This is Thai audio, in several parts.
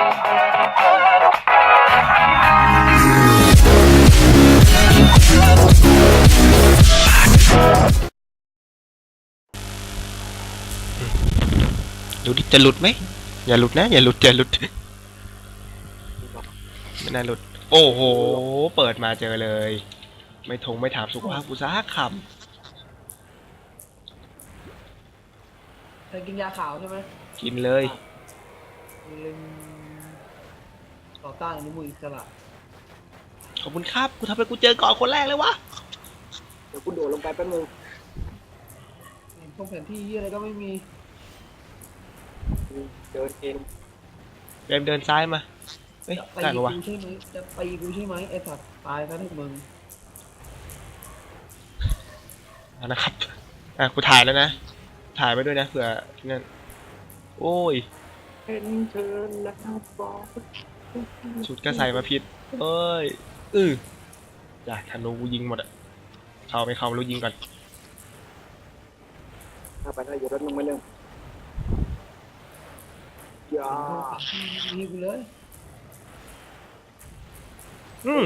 ดูดิจะหลุดไหมอย่าหลุดนะ อย่าหลุดอย่าหลุดไม่น่าหลุด โอ้โห เปิดมาเจอเลย ไม่ทงไม่ถามสุขภาพกูสักคเคยกินยาขาวใช่ไหมำกินเลยลิง ต่อต้านอนุมูลอิสระขอบคุณครับ กูทำให้กูเจอก่อนคนแรกเลยวะ เดี๋ยวกูโดดลงไปแป๊บนึงเห็นพวกแผนที่เหี้ยอะไรก็ไม่มีเดินเองเดินเดินซ้ายมา เฮ้ยจะตีได้ปะวะ กูใช่ไหมจะตีกูใช่ไหมไอ้สัตว์ตายซะทุกมึงเอานะครับ อะกูถ่ายแล้วนะ ถ่ายไปด้วยนะเผื่อนั่น โอ้ยเป็นเชิญแล้วบอก ชุดก็ใส่มาผิดเอ้ยอืออยากธนูกูยิงหมดอะเข้าไม่เข้าไม่รู้ยิงก่อนถ้าไปได้อยู่รถมึงไม่เริ่มอย่ามีกูเลยอืม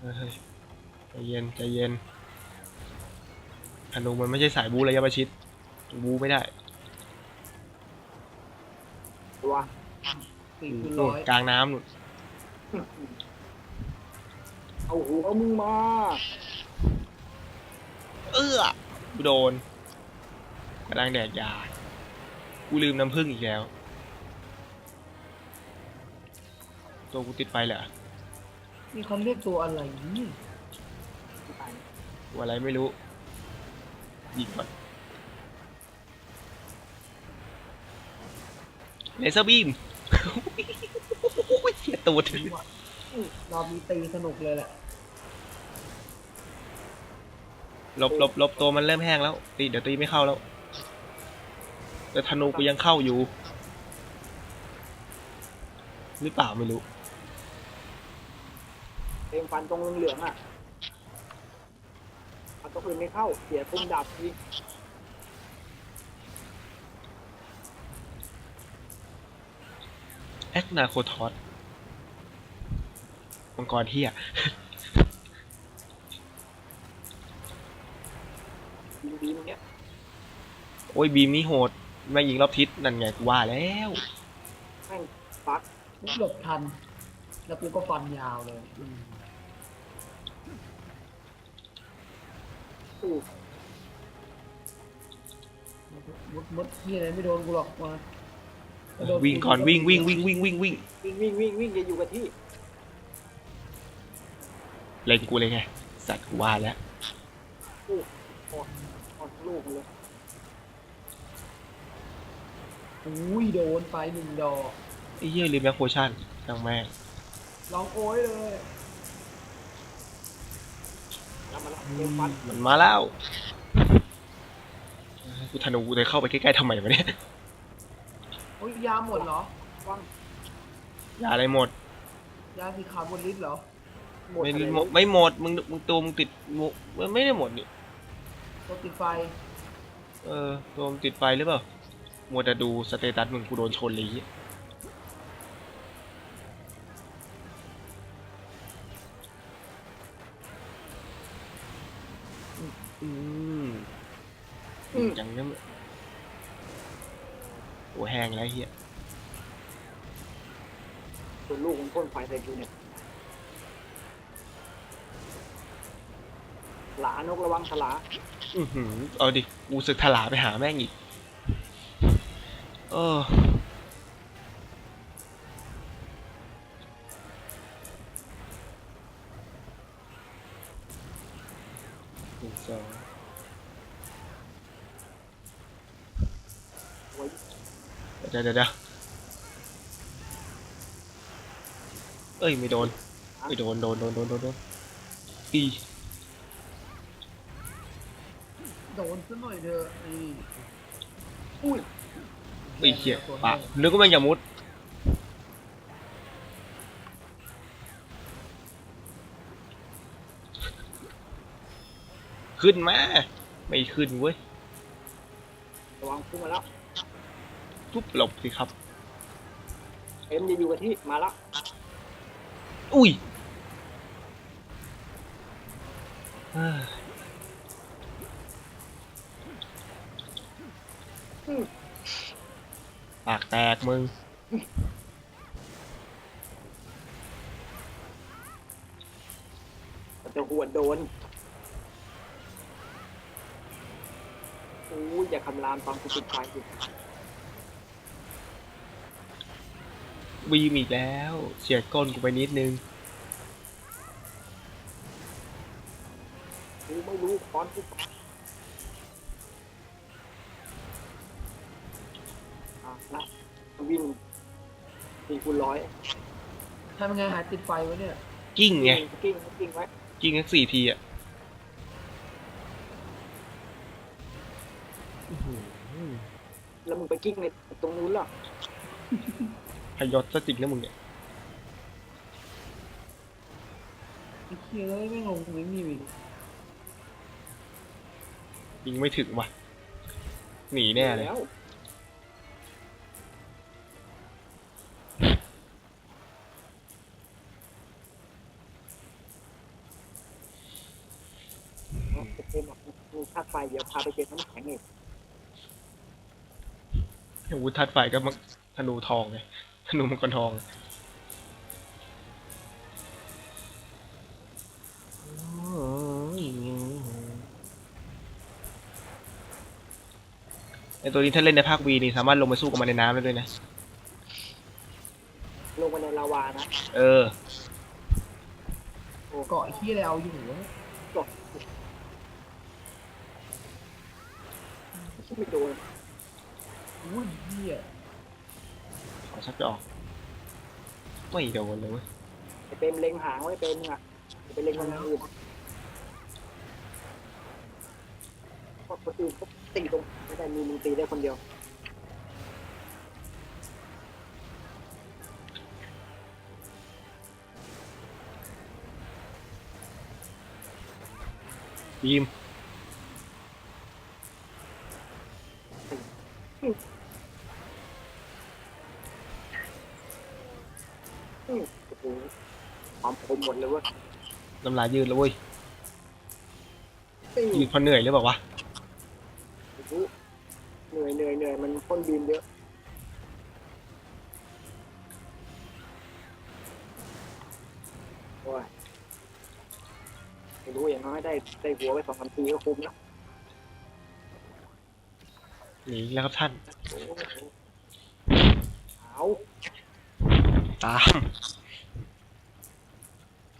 เฮ้ยใจเย็นใจเย็นธนูมันไม่ใช่สายบูระยะประชิดบูไม่ได้ตัว สี่คูณนู่ร้นอยกลางน้ำนู่นเอาหัวมึงมา เอื้อกูโดนกำลังแดกยา กูลืมน้ำผึ้งอีกแล้ว ตัวกูติดไปเหรอนี่เขาเรียกตัวอะไรนี่ตัวอะไรไม่รู้ ยิงก่อนเลเซอร์บีม เหี้ยตูดรอบนี้ตีสนุกเลยแหละหลบหลบหลบตัวมันเริ่มแห้งแล้วตีเดี๋ยวตีไม่เข้าแล้ว แต่ธนูกูยังเข้าอยู่ หรือเปล่าไม่รู้ เต็มฟันตรงเหลืองๆอะเอาตัวอื่นไม่เข้า เสียปุ่มดับที แอคนาโคทอสมังกรเฮียยิงดีมึงเนี้ยโอ้ยบีมนี่โหดแม่งยิงรอบทิศนั่นไงกูว่าแล้วแม่งปักกูหลบทัน แล้วกูก็ฟันยาวเลยอืมสู้มดมดที่อะไรไม่โดนกูหรอกมาโด วิ่งก่อนวิ่งวิ่งวิ่งวิ่งวิ่งวิ่งวิ่งวิ่งวิ่งวิ่งอย่าอยู่กับที่เล็งกูเลยไงสัตว์กูว่าแล้วออกลูกมันเลยอุ้ยโดนไปหนึ่งดอกไอ้เหี้ยลืมแมคโพชั่นจังแม่งร้องโอ้ยเลยแล้วมันเต็มฟันมันมาแล้วกูธนูกูเลยเข้าไปใกล้ๆทำไมวะเนี่ยโอ้ยยาหมดเหรอว่างอย่าอะไรหมด ยาสีขาวหมดฤทธิ์เหรอหมดไม่อะไรหมดไม่หมดมึงมึงตัวมึงติดมุมันไม่ได้หมดนี่ตัวติดไฟเออตัวมึงติดไฟหรือเปล่ามัวแต่ดูสเตตัสมึงกูโดนชนเลยไอ้เหี้ย ไอ้เฮียส่วนลูกมันพ่นไฟใส่กูเนี่ย หลานกระวังฉลาอือหือเอาดิกูสึกถลาไปหาแม่งอีก เออหนึ่งสอง ดี๋ยวเดี๋ยวเดี๋ยวเอ้ยไม่โดนไม่โดนโดนโดนโดนโดนโดนอีโดนซะหน่อยเถอะนี่อุ้ยไอ้เหี้ยปะนึกว่ามันจะมุดขึ้นมา ไม่ขึ้นเว้ยระวังพุ่งมาแล้ว ปุ๊บหลบสิครับ เอ็มจะอยู่กับที่มาละอุ้ยเอ้ยปากแตกมึงมันจะหัวโดนอู้ยอย่าคำรามตอนกูปิดไฟอยู่ วีมอีกแล้วเฉียดก้นกูไปนิดนึงกูไม่รู้คอนกูอะนะวิ่งสี่คูณร้อยทำยังไงหายติดไฟวะเนี่ยกิ้งไงกิ้งกิ้งไว้กิ้งทั้งสี่ทีอะอื้อหือแล้วมึงไปกิ้งในตรงนู้นเหรอ พยศซะจริงนะมึงเนี่ยไอ้เคียเลยไม่งลงตรงนี้มีอีกยิงไม่ถึงว่ะ หนีแน่เลยแล้วโอเคบอกกูค่าไฟเดี๋ยวพาไปเจอน้ำแข็งอีกอาวุธทัดไฟก็มังธนูทองไง ธนูมังกรทอง ไอตัวนี้ถ้าเล่นในภาควีนี่สามารถลงไปสู้กับมันในน้ำได้ด้วยนะ ลงมาในลาวานะเออ เกาะไอ้เคียอะไรเอาอยู่วะไม่โดนอุ้ยเฮีย ขอชักจะออก ไม่โดนเลยเว้ยไอเต็มเล็งหางไว้เป็นอะจะไปเล็งคนอื่นเพราะคนอื่นเขาตีตรงไม่ได้มีมึงตีได้คนเดียวบีม อืมโอ้โหความคมหมดเลยเว้ยน้ำลายยืดแล้วเว้ยตียืดเพราะเหนื่อยหรือเปล่าวะโอ้โหเหนื่อยเหนื่อยเหนื่อยมันพ่นบีมเยอะโอ้ยไม่รู้อย่างน้อยได้ได้หัวไปสองสามทีก็คุ้มแล้วหนีแล้วครับท่าน โอ้โหเอา ตาม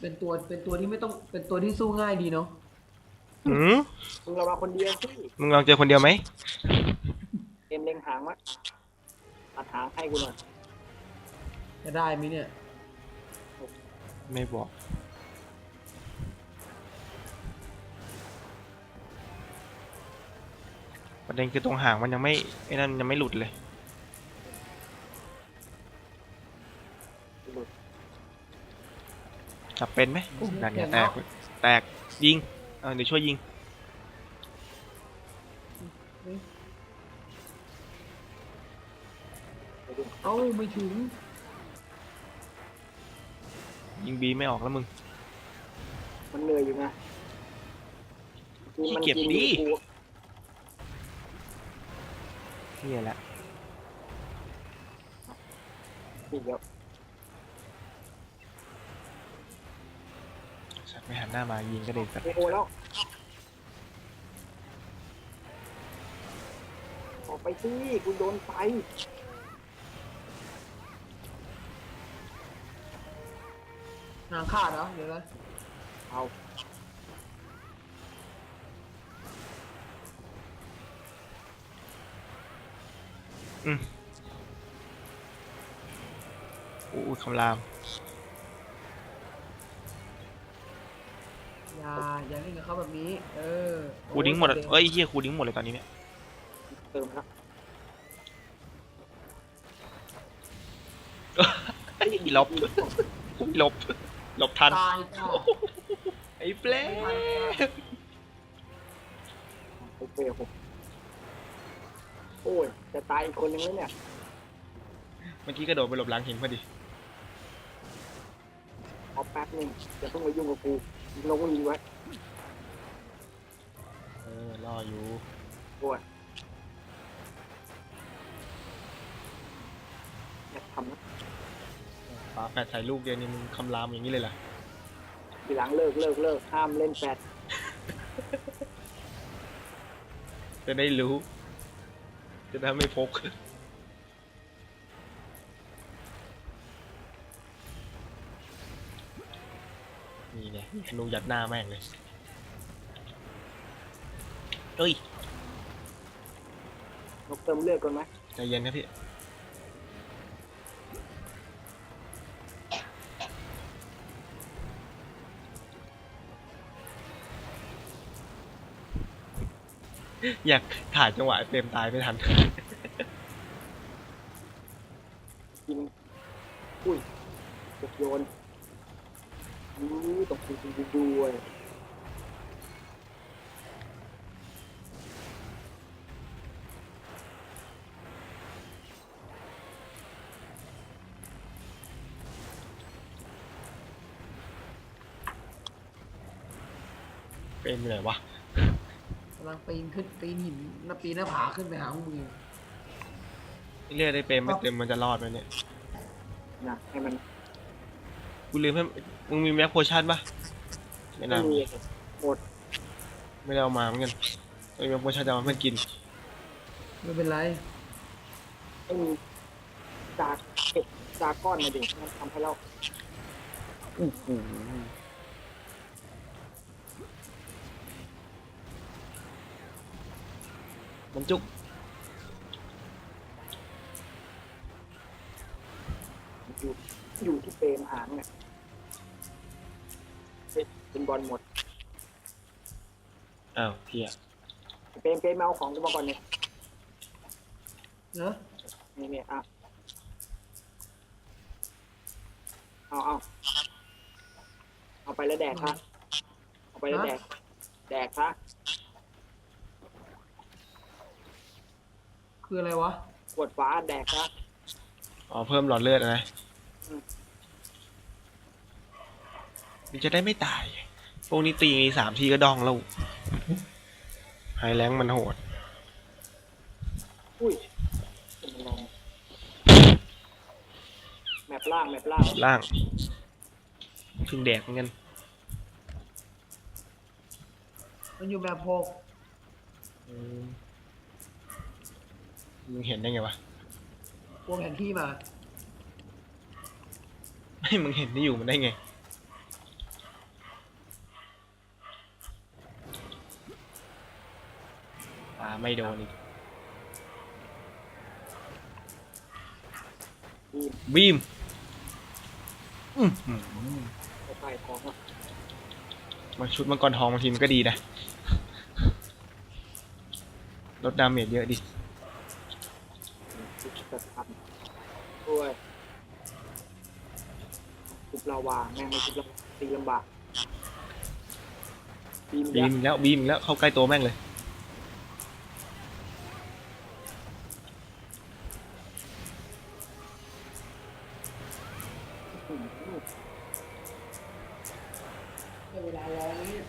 เป็นตัวเป็นตัวที่ไม่ต้องเป็นตัวที่สู้ง่ายดีเนาะหืมมึงเรามาคนเดียวสิมึงลองเจอคนเดียวไหมเอ็มเล็งหางวะตัดหางให้กูหน่อยจะได้ไหมเนี่ยไม่บอกประเด็นคือตรงหางมันยังไม่ไอ้นั่นยังไม่หลุดเลย จับเป็นไหมโอ้นั่นไงแตกเว้ยแตกยิงเอาเดี๋ยวช่วยยิงไปดูเอ้าไม่ถึงยิงบีไม่ออกแล้วมึง มันเหนื่อยอยู่นะขี้เกียจมันดินกูนี่แหละ นี่เดี๋ยว ไม่หันหน้ามายิงก็เด็นสัตว์โอ้โหแล้วออกไปสิกูโดนไฟหางขาดเหรอเดี๋ยวนะเอาอู้คำราม อย่าอย่าเล่นกับเขาแบบนี้ เออคูดิ้งหมดอะเอ้ยเฮียคูดิ้งหมดเลยตอนนี้เนี่ยเติมครับไอ้ลบลบหลบทันตายจ้าไอ้เปลไม่ทันจ้าโอเคผมโอ้ยจะตายอีกคนนึงแล้วเนี่ย เมื่อกี้กระโดดไปหลบหลังหินพอดีเอาแป๊บหนึงอย่าเพิ่งมายุ่งกับกู ลงยิงไว้เออรออยู่โอ้ยอย่าทำนะปาแฟดใส่ลูกเดียวนี่มึงคำรามอย่างนี้เลยเหรอทีหลังเลิกเลิกเลิกห้ามเล่นแฟดจะได้รู้ จะได้ไม่พก ธนูยัดหน้าแม่งเลยเอ้ยนกเติมเลือดก่อนไหมใจเย็นครับพี่อยากถ่ายจังหวะเต็มตายไม่ทัน ตกดูดูดูด้วยเป็นอยู่ไหนวะกำลังปีนขึ้นปีนหินหน้าปีนหน้าผาขึ้นไปหาพวกมึงอยู่เรียกได้เป็นไม่เต็มมันจะรอดไหมเนี่ย นะให้มัน กูลืมให้มึงมีแม็กโพชั่นปะไม่น่าไม่มีมีหมดไม่ได้เอามาเหมือนกันไอ้แม็กโพชั่นจะเอามาเพื่อนกินไม่เป็นไรไม่มีจากเก็บจากก้อนมาดิมันทำให้เรามันจุกอยู่อยู่ที่เปรมหางเนี่ย เฮ้ยเป็นบอลหมดอ้าวเทียเปรมเปรมเอาของกูมาก่อนเนี่ยเนอะนี่เนี่ยอะเอาเอาเอาไปแล้วแดกค่ะเอาไปแล้วแดกแดกค่ะคืออะไรวะกดฟ้าแดกค่ะอ๋อเพิ่มหลอดเลือดอะนะมันจะได้ไม่ตาย พวกนี้ตีสามทีก็ดองแล้วไฮแรงค์มันโหด อุ้ยเป็นลองแมปล่างแมปล่างล่างเพึ่งแดกเหมือนกัน มันอยู่แบบหกอืมมึงเห็นได้ไงวะ วงแผนที่มา ไม่มึงเห็นที่อยู่มันได้ไง ไม่โดนอีกทีมบีมอื้อหือไปไปของอะมาชุดมังกรทองบางทีมันก็ดีนะลดดาเมจเยอะดิจะทำด้วยทุบลาวาแม่งไม่ทุบลาวาตีลำบากบีมบียัมกษ์อีกแล้วบีมอีกแล้วเข้าใกล้ตัวแม่งเลย อืม ได้เวลาร้องนี่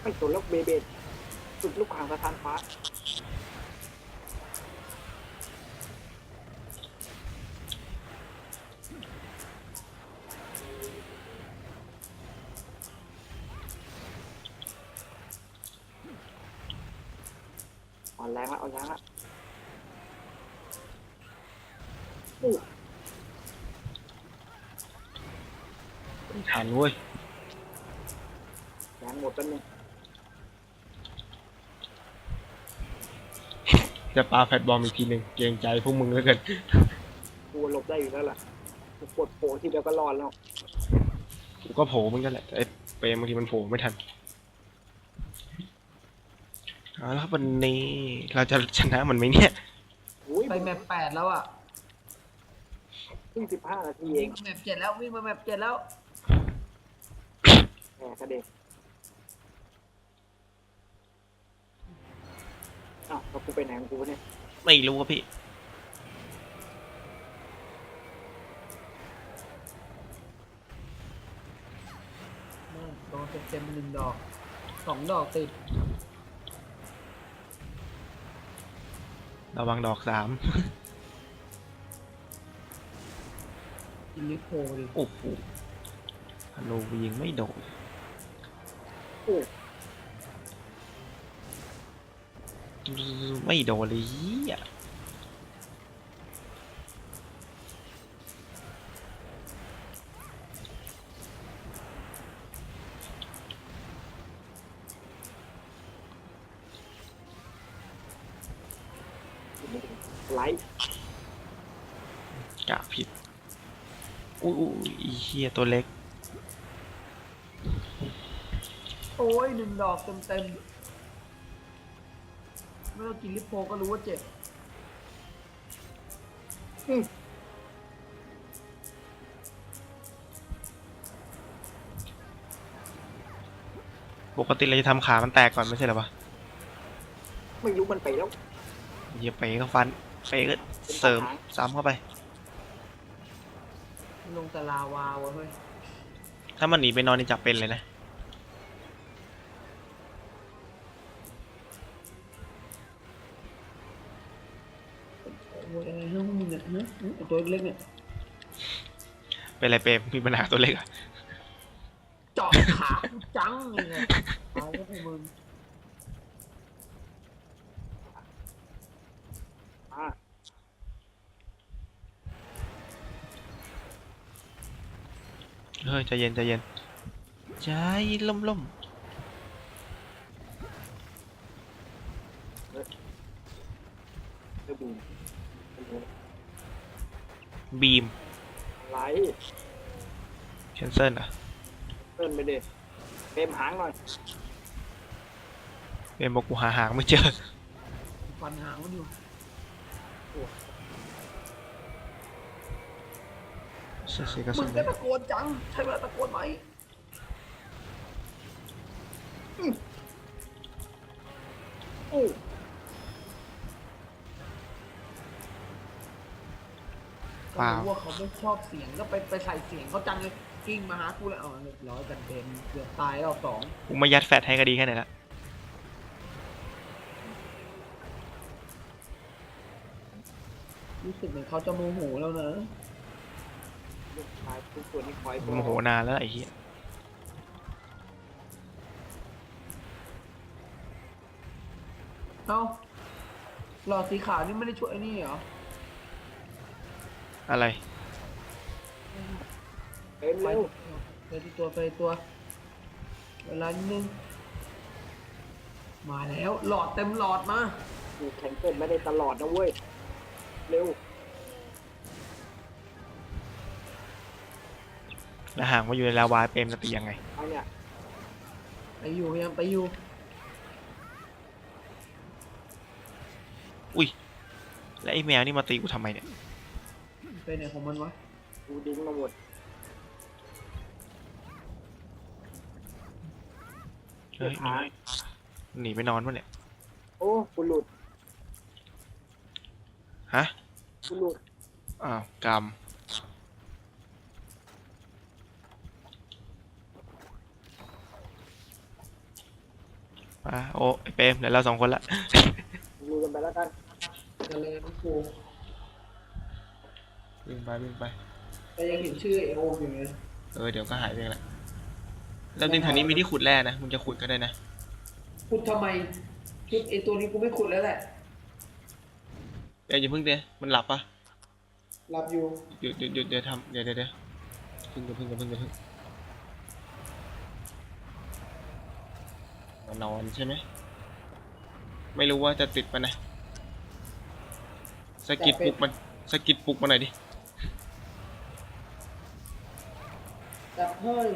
ไม่สนแล้วเบเบดสุดลูกหางสะทานฟ้าอ่อนแรงละอ่อนแรงละ อู้ทันเว้ยแรงหมดแล้วนึงจะปาแฟตบอมอีกทีหนึ่งเกรงใจพวกมึงเหลือเกินกูหลบได้อยู่แล้วล่ะกูปวดโผล่ทีเดียวก็รอดแล้วกูก็โผล่เหมือนกันแหละแต่ไอ้เปรมบางทีมันโผล่ไม่ทันเอาละครับวันนี้เราจะชนะมันไหมเนี่ย อุ้ยไปแมปแปดแล้วอะ เพิ่งสิบห้านาทีเอวิ่งงแมปเจ็ดแล้ววิ่งมาแมปเจ็ดแล้วแหมกระเด็นอ้าวแล้วกูไปไหนของกูเนี่ยไม่รู้อะพี่ นั่นโดนเต็มๆหนึ่งดอกสองดอกติดระวังดอกสาม กินลิโพดิโอ้โหธนูยิงไม่โดนโอ้ไม่โดนเลยเหี้ยไลท์ กะผิด อุ้ยอุ้ยอีเฮียตัวเล็ก โอ้ยหนึ่งดอกเต็มๆไม่ต้องกินลิโพก็รู้ว่าเจ็บปกติเราจะทำขามันแตกก่อนไม่ใช่เหรอวะไม่รู้มันไปแล้วเฮียเป๋ก็ฟันเป๋ก็เสริมซ้ำเข้าไป ลงแต่ลาวาวะเฮ้ยถ้ามันหนีไปนอนนี่จับเป็นเลยนะ โอ้ยอะไรเรื่องพวกมึงเนี่ยฮะไอ้ตัวเล็กๆเนี่ยเป็นไรเปรมมีปัญหาตัวเล็กอะ เจาะขากูจังเลยไงเอาแล้วพวกมึง อ่า เฮ้ยใจเย็นใจเย็นใจล่มล่มเออบูมบีมไลท์เชนเซิลอะเติ้นไปเด็เต็มหางหน่อยเปรมบอกกูหาหางไม่เจอฟันหางมันอยู่ เสียเสียกระมึสุงนก็ตะโกนจัง ใช่เวลาตะโกนไหมโอ้ก็รู้ว่าเขาไม่ชอบเสียงก็ไปไปใส่เสียงเขาจังเลยกิ้งมาหากูแล้วเอาเรียบร้อยกันเด็นเกือบตายรอบสองกูมายัดแฟตให้ก็ดีแค่ไหนละรู้สึกเหมือนเขาจะโมโหแล้วนะ ลูกชายทุกตัวนี้คอยโมโหนานแล้วไอ้เหี้ยเอ้าหลอดสีขาวนี่ไม่ได้ช่วยไอ้นี่เหรออะไรเต็มไปเร็วไปที่ตัวไปตัวเวลานิดนึงมาแล้วหลอดเต็มหลอดมากูแข่งเต้นไม่ได้ตลอดนะเว้ย เร็ว แล้วหางมาอยู่ในลาวาเปรมจะตียังไงเอาเนี่ยไปอยู่พยายามไปอยู่อุ้ย แล้วไอ้แมวนี่มาตีกูทำไมเนี่ย ไปไหนของมันวะกูดิ้งมาหมดเฮ้ยหนีไปนอนวะเนี่ย โอ้กูหลุดฮะกูหลุดอ้าวกรรม อะโอ้ไอ้เปรมเดี๋ยวเราสองคนละ ดูกันไปแล้วกันจะเลยนะกูวิ่งไปวิ่งไป แต่ยังเห็นชื่อไอโอมอยู่เลยเออเดี๋ยวก็หายไปเองแหละแล้วจริงแถวนี้มีที่ขุดแร่นะมึงจะขุดก็ได้นะขุดทำไมชุดไอตัวนี้กูไม่ขุดแล้วแหละเดี๋ยวอย่าเพิ่งเดี๋ยวมันหลับปะรับอยู่หยุดหยุดหยุดเดี๋ยวทำเดี๋ยวเดี๋ยวเดี๋ยวพึ่งอย่าพึ่งอย่าพึ่งอย่าพึ่งมา นอนใช่ไหมไม่รู้ว่าจะติดปะนะสะกิดปลุกมันสะกิดปลุกมันหน่อยดิจับเฮ้ย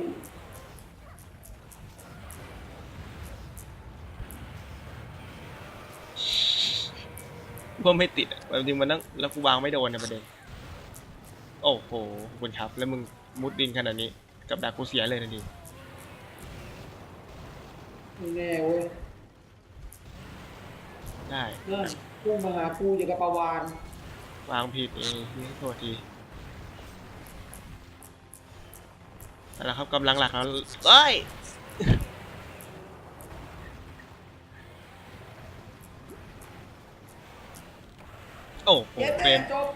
ว่าไม่ติดอะจริงๆมันนั่งแล้วกูวางไม่โดนในประเด็นโอ้โหขอบคุณครับ แล้วมึงมุดดินขนาดนี้ กับดักกูเสียเลยทันที ไม่แน่เว้ยได้ช่เนื่อพุ่งมาหากูอย่างกับปลาวานวางผิดเองโทษทีเอาละครับกำลังหลักแล้วเอ้ยโอ้โหเย็ดเฟรแม่มจบ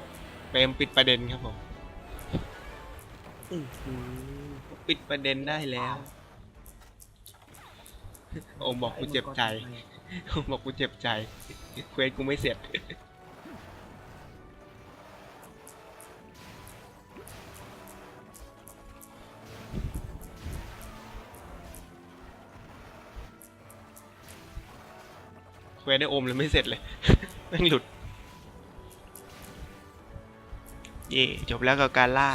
เฟรมปิดประเด็นครับผมอื้อหือปิดประเด็นได้แล้ว โอ้บอกกูเจ็บใจโอ้บอกกูเจ็บใจเควสกูไม่เสร็จเควสได้โอมเลยไม่เสร็จเลยแม่งหลุด เย่จบแล้วกับการล่า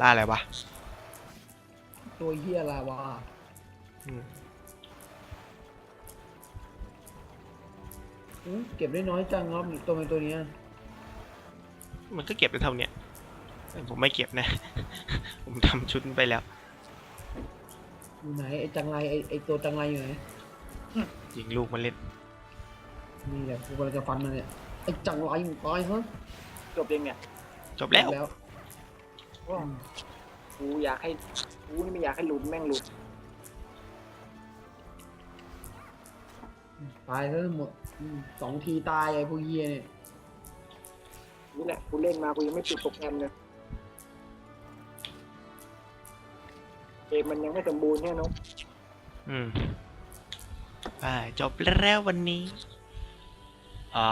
ล่าอะไรวะ ตัวเฮียลาวา อืม อื้อเก็บได้น้อยจังรอบนี้ตัวเป็นตัวเนี้ยมันก็เก็บได้เท่าเนี้ยแต่ผมไม่เก็บนะ ผมทำชุดไปแล้ว อยู่ไหนไอ้จังไรไอ้ไอ้ตัวจังไรอยู่ไหนยิงลูกมันเล่นนี่แหละกูกำลังจะฟันมันเนี่ยไอ้จังไรมึงตายฮะจบยังเนี่ยจบแล้ว แล้วว่ากูอยากให้กูนี่ไม่อยากให้หลุดแม่งหลุด ตายแล้วหมดอืมสองทีตายไอ้พวกเฮียเนี่ยนี่แหละกูเล่นมากูยังไม่ปิดโปรแกรมเลยเกมมันยังไม่สมบูรณ์แน่นอนอืมอ่าจบแล้ววันนี้ อ่า